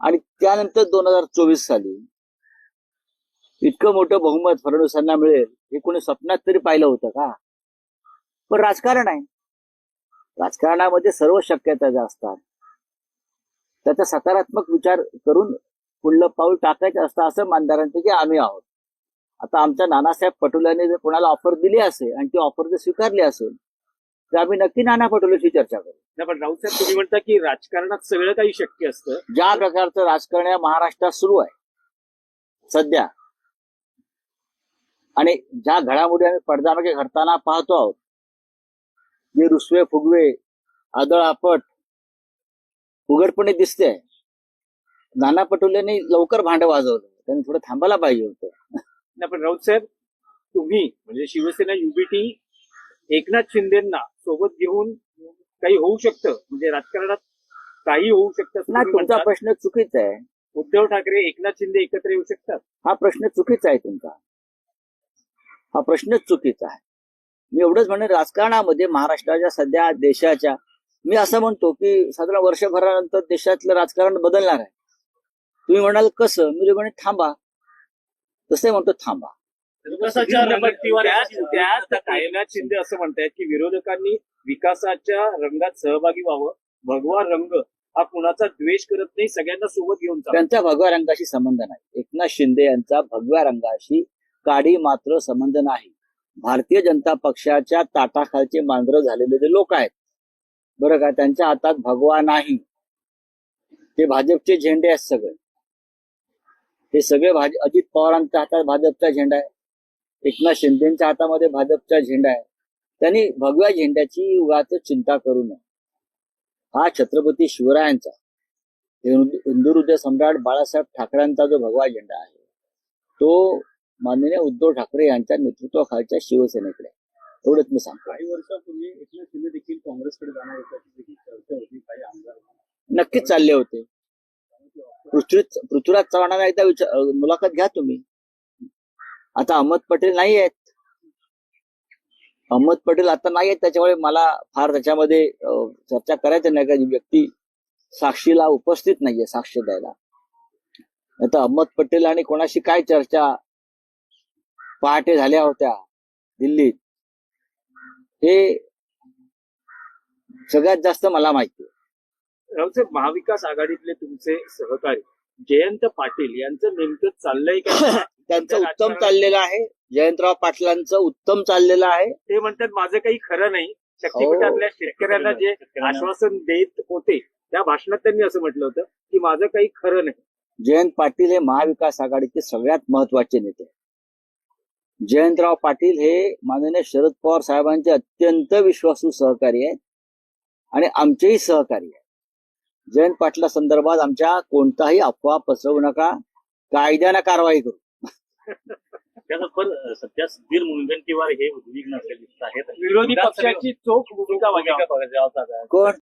आणि त्यानंतर दोन हजार चोवीस साली इतकं मोठं बहुमत फडणवीसांना मिळेल हे कोणी स्वप्नात तरी पाहिलं होतं का? पण राजकारण आहे. राजकारणामध्ये सर्व शक्यता ज्या असतात त्याचा सकारात्मक विचार करून पुढलं पाऊल टाकायचं असतं असं मानदारांपैकी आम्ही आहोत. आता आमच्या नानासाहेब पटोल्याने जर कोणाला ऑफर दिली असेल आणि ती ऑफर जर स्वीकारली असेल तर आम्ही नक्की नाना पटोलेशी चर्चा करू. नाही पण राऊत साहेब तुम्ही म्हणता की राजकारणात सगळं काही शक्य असतं. ज्या प्रकारचं राजकारण या महाराष्ट्रात सुरू आहे सध्या आणि ज्या घडामोडी आम्ही पडद्यामागे घडताना पाहतो आहोत जे रुसवे फुगवे आदळापट उघडपणे दिसते नाना पटोलेंनी लवकर भांड वाजवलं. त्यांनी थोडं थांबायला पाहिजे होतं. नाही पण राऊत साहेब तुम्ही म्हणजे शिवसेना युबीटी एकनाथ शिंदेना सोबत घेऊन काही होऊ शकतं. म्हणजे राजकारणात काही होऊ शकतं तुम्ही तुमचा. प्रश्न चुकीचा आहे. उद्धव ठाकरे एकनाथ शिंदे एकत्र येऊ शकतात. हा प्रश्न चुकीचा आहे तुमचा. हा प्रश्नच चुकीचा आहे. मी एवढंच म्हणेन राजकारणामध्ये महाराष्ट्राच्या सध्या देशाच्या मी असं म्हणतो की साधारण वर्षभरानंतर देशातलं राजकारण बदलणार आहे. तुम्ही म्हणाल कसं? मी म्हणे थांबा. तसे म्हणतो थांबा. एकनाथ शिंदे असं म्हणतायत की विरोधकांनी विकासाच्या रंगात सहभागी व्हावं. भगवा रंग हा कुणाचा द्वेष करत नाही सगळ्यांना सोबत घेऊन त्यांचा भगव्या रंगाशी संबंध नाही. एकनाथ शिंदे यांचा भगव्या रंगाशी काडी मात्र संबंध नाही. भारतीय जनता पक्षाच्या ताटाखालचे मांजरं झालेले जे लोक आहेत बरं का त्यांच्या हातात भगवा नाही. ते भाजपचे झेंडे आहेत सगळे. हे सगळे भाज अजित पवारांच्या हातात भाजपचा झेंडा आहे. एकनाथ शिंदेच्या हातामध्ये भाजपचा झेंडा आहे. त्यांनी भगव्या झेंड्याची उगाच चिंता करू नये. हा छत्रपती शिवरायांचा हिंदू हिंदू हृदय सम्राट बाळासाहेब ठाकरेंचा जो भगवा झेंडा आहे तो माननीय उद्धव ठाकरे यांच्या नेतृत्वाखालच्या शिवसेनेकडे. एवढंच मी सांगतो. काही वर्षापूर्वी एकनाथ शिंदे देखील काँग्रेसकडे जाणार होती नक्कीच चालले होते. पृथ्वी पृथ्वीराज चव्हाणांना एकदा मुलाखत घ्या तुम्ही. आता अहमद पटेल नाही आहेत अहमद पटेल आता नाही आहेत त्याच्यामुळे मला फार त्याच्यामध्ये चर्चा करायचं नाही का व्यक्ती साक्षीला उपस्थित नाहीये साक्ष द्यायला. आता अहमद पटेल आणि कोणाशी काय चर्चा? पहाटे झाल्या होत्या दिल्लीत. हे सगळ्यात जास्त मला माहिती आहे. महाविकास आघाडीतले तुमचे सहकारी जयंत पाटील यांचं नेमकं चाललंय का? त्यांचं उत्तम चाललेलं आहे. जयंतराव पाटलांचं उत्तम चाललेलं आहे. ते म्हणतात माझं काही खरं नाही. शक्तीपीठातल्या शेतकऱ्यांना जे आश्वासन देत होते त्या भाषणात त्यांनी असं म्हटलं होतं की माझं काही खरं नाही. जयंत पाटील हे महाविकास आघाडीचे सगळ्यात महत्त्वाचे नेते. आहेत. जयंतराव पाटील हे माननीय शरद पवार साहेबांचे अत्यंत विश्वासू सहकारी आहेत आणि आमचेही सहकारी आहेत. जयंत पाटला संदर्भात आमच्या कोणताही अफवा पसरवू नका. कायद्यानं कारवाई करू. त्याचा पण सध्या सुधीर मुनगंटीवार हे उद्विग्न असलेले दिसत आहेत. विरोधी पक्षाची चोख भूमिका. कोण?